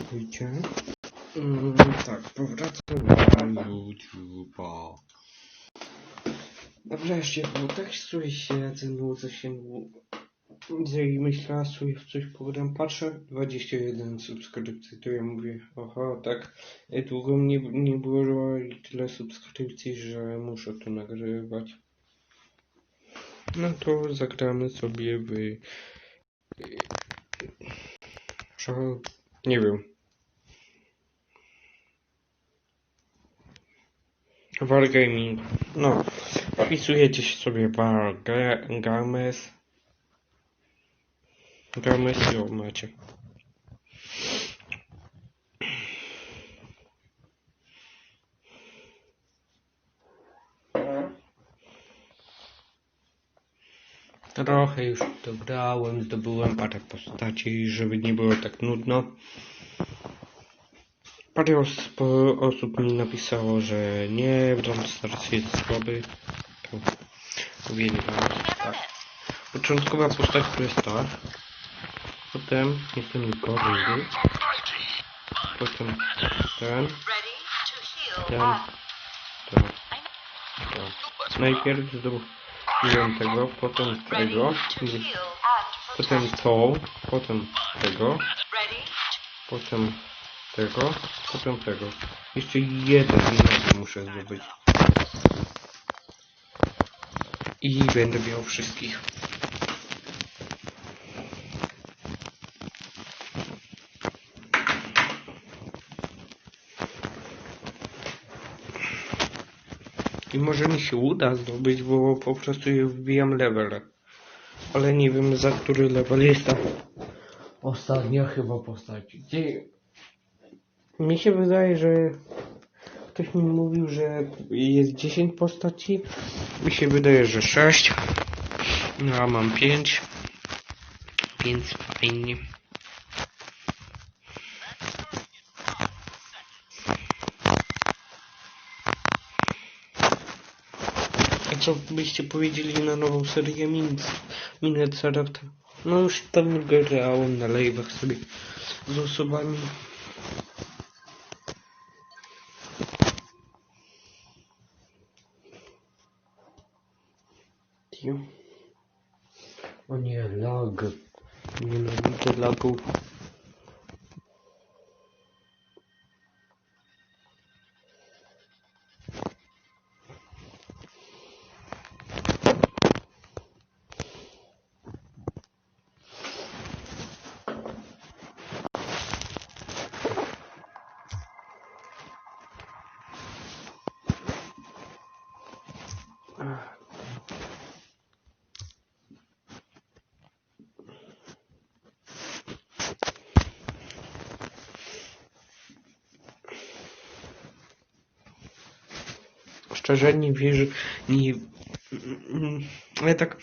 Czekajcie. Mm, tak, powracam na YouTube'a. Wreszcie, bo tak sobie siedzę, nudzę się, nudzę i myślę, sobie w coś pogadam. Patrzę, 21 subskrypcji, to ja mówię, oho, tak długo mnie nie było i tyle subskrypcji, że muszę to nagrywać. No to zagramy sobie w... Co? Nie wiem. Wargaming. No, wpisujecie sobie Wargames. Games ją macie. Trochę już dobrałem, zdobyłem parę postaci, żeby nie było tak nudno. Parę osób mi napisało, że nie, Brawl Stars jest słaby. To uwielbiam. Tak. Początkowa postać to jest ta. Potem jestem goryl. Potem ten, to ten, ten, ten. Najpierw zdobyłem tego, potem tego, potem tą, potem tego, potem tego, potem tego. Jeszcze jeden muszę zdobyć. I będę miał wszystkich. I może mi się uda zdobyć, bo po prostu wbijam level. Ale nie wiem za który level jest ta ostatnia chyba postać. Gdzie... Mi się wydaje, że ktoś mi mówił, że jest 10 postaci. Mi się wydaje, że 6. No a mam 5. Więc fajnie. Co byście powiedzieli na nową serię Min Minecrafta? No już tam grałem na live'ach sobie z osobami. O nie, lag. Nienawidzę lagów. Szczerze nie Ale tak...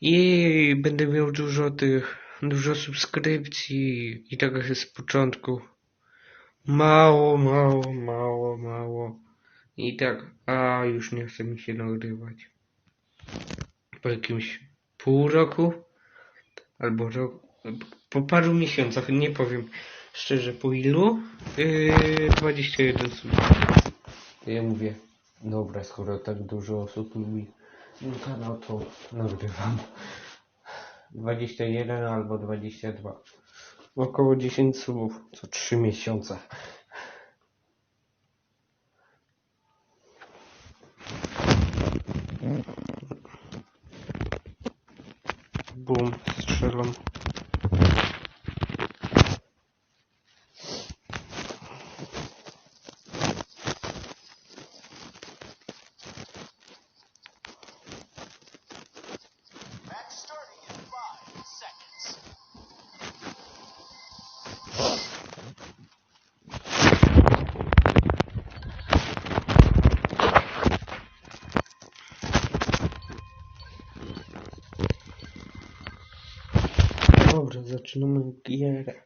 Jej, będę miał dużo tych... Dużo subskrypcji i tak jak z początku. Mało, mało, mało, mało. I tak, a już nie chce mi się nagrywać. Po jakimś pół roku? Albo rok... Po paru miesiącach, nie powiem szczerze po ilu. Yy, 21 subskrypcji. Ja mówię, dobra, skoro tak dużo osób lubi mój kanał, to nagrywam. 21 albo 22. Około 10 słów co 3 miesiące. Dobra, zaczynamy gierę.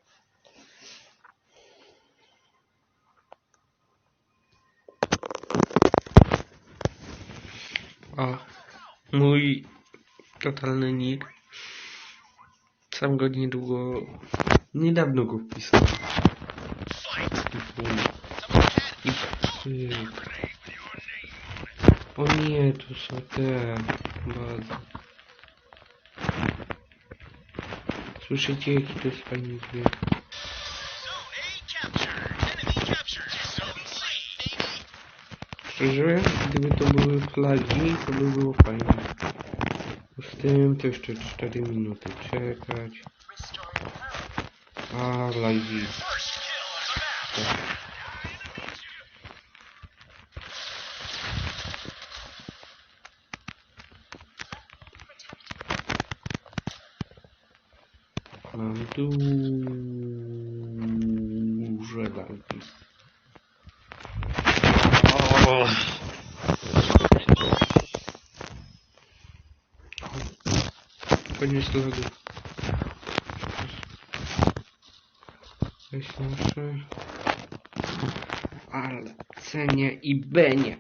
A mój totalny nick. Sam go niedługo Niedawno go wpisałem. I pyk. O nie, tu są te bazy. To jest fajny dźwięk? Szczerze, gdyby to były flagi, to by było fajnie. Z tym to jeszcze 4 minuty czekać. A, flagi. Tak. Duże lagi. Koniec lodu. Weź nasze. Ale cenie i benie.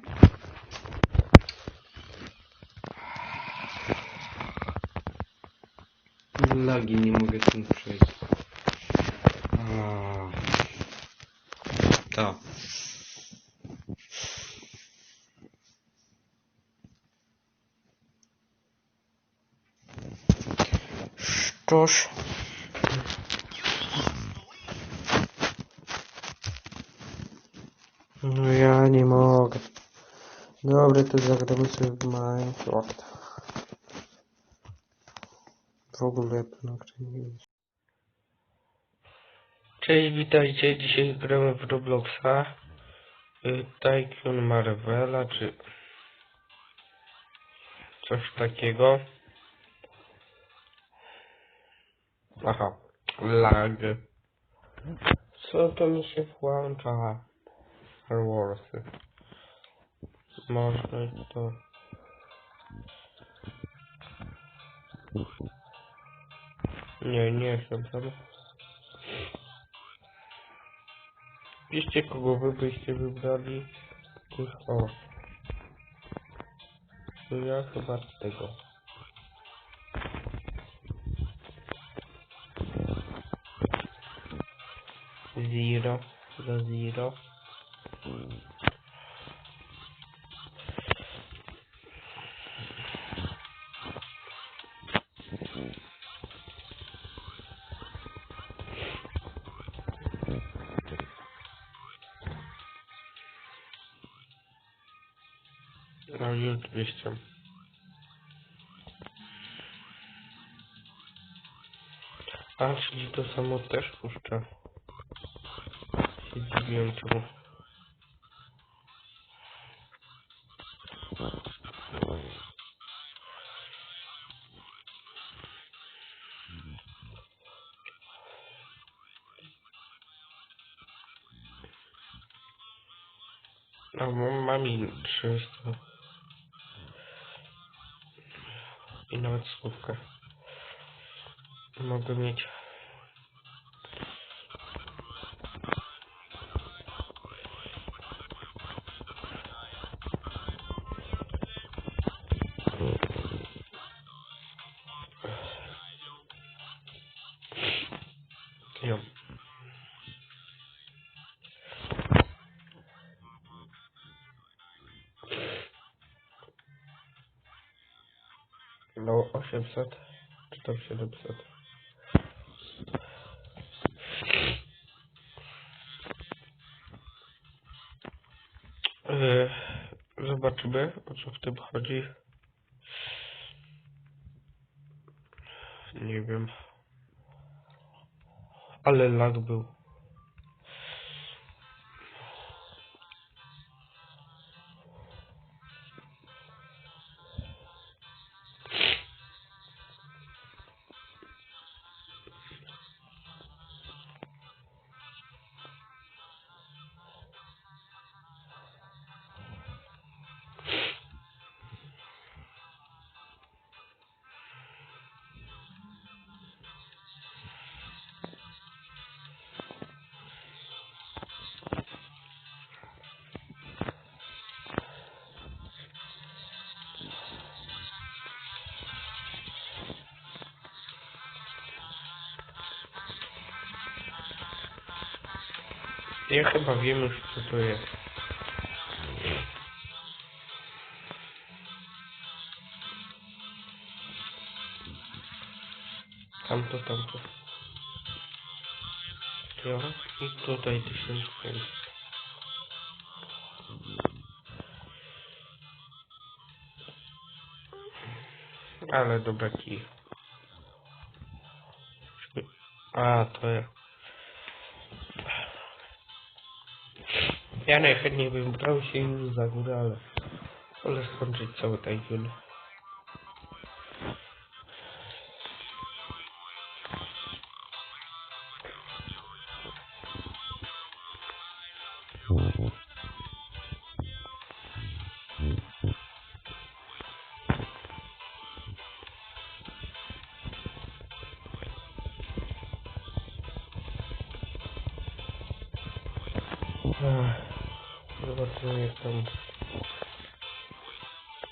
Lagi nie mogę tym przejść. A. To. Szczoż. No ja nie mogę. Dobra, to zagramy sobie w Minecraft. W ogóle to nagranie jest. Cześć, witajcie. Dzisiaj gramy w Robloxa. Y, Tycoon Marvela, czy coś takiego. Aha, lag. Co to mi się włącza? Star Warsy. Można to... Nie, nie jestem tam. Piszcie kogo wy byście wybrali. Kurz, o. To ja chyba tego. Zero. Za zero. No 200. A, czyli to samo też puszcza. Się czemu. A mam, mam i 300. инновационка могу иметь Идем. 800 czy tam 700. Yy, zobaczymy o co w tym chodzi. Nie wiem. Ale lag był. Ja chyba wiem już co to jest. Tamto, tamto. Ja i tutaj tysiąc pięćset. Ale dobra kij. A, to ja. Ja najchętniej bym brał się już za górę, ale wolę skończyć cały tajfun. Ech, jak tam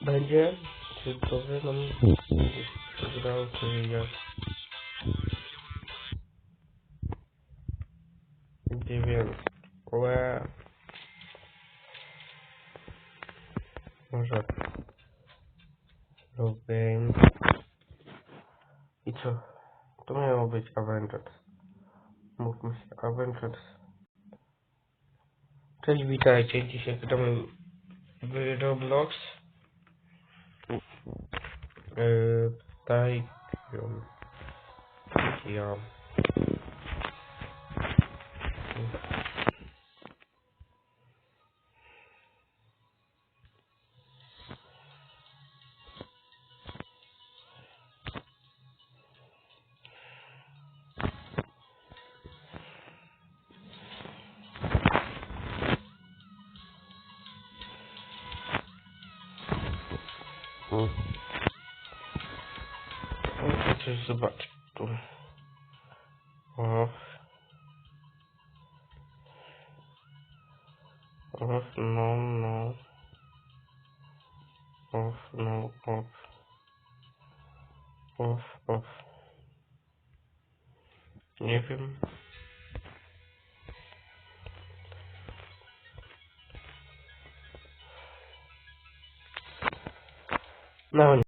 będzie. Czy wy nam przegrał, czy jak. Nie wiem. Łe. Może. Game. I co? To miało być Avengers. Mówmy się, Avengers. Cześć, witajcie. Dzisiaj gramy w Roblox. Yy, tutaj. Ja. Muszę coś zobaczyć tu. Off. Off, no, no. Off, no, off. Off, off. Nie wiem. No,